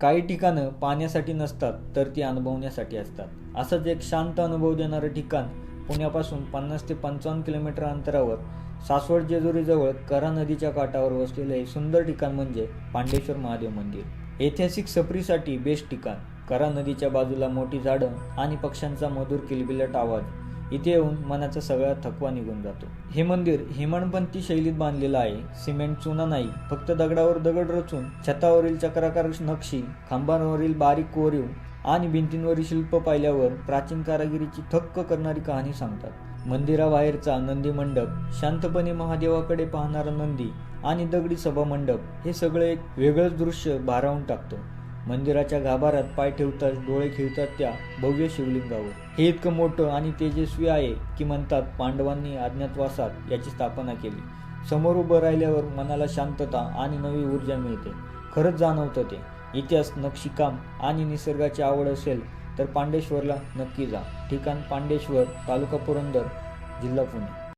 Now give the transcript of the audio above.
काही ठिकाणं पाहण्यासाठी नसतात तर ती अनुभवण्यासाठी असतात. असंच एक शांत अनुभव देणारं ठिकाण पुण्यापासून पन्नास ते पंचावन्न किलोमीटर अंतरावर सासवड जेजुरीजवळ करा नदीच्या काठावर वसलेलं हे सुंदर ठिकाण म्हणजे पांडेश्वर महादेव मंदिर. ऐतिहासिक सफरीसाठी बेस्ट ठिकाण. करा नदीच्या बाजूला मोठी झाडं आणि पक्ष्यांचा मधुर किलबिलट आवाज. इथे येऊन मनाचा सगळा थकवा निघून जातो. हे मंदिर हेमणपंथी शैलीत बांधलेलं आहे. सिमेंट चुना नाही फक्त दगडावर दगड रचून छतावरील चक्राकार नक्षी खांबांवरील बारीक कोरीव आणि भिंतींवरील शिल्प पाहिल्यावर प्राचीन कारागिरीची थक्क करणारी कहाणी सांगतात. मंदिराबाहेरचा नंदी मंडप शांतपणे महादेवाकडे पाहणारा नंदी आणि दगडी सभा मंडप हे सगळं एक वेगळंच दृश्य भारावून टाकतं. मंदिराच्या गाभाऱ्यात पाय ठेवताच डोळे खिळतात त्या भव्य शिवलिंगावर. हे इतकं मोठं आणि तेजस्वी आहे की म्हणतात पांडवांनी अज्ञातवासात याची स्थापना केली. समोर उभं राहिल्यावर मनाला शांतता आणि नवी ऊर्जा मिळते. खरंच जाणवतं ते. इतिहास नक्षीकाम आणि निसर्गाची आवड असेल तर पांडेश्वरला नक्की जा. ठिकाण पांडेश्वर तालुका पुरंदर जिल्हा पुणे.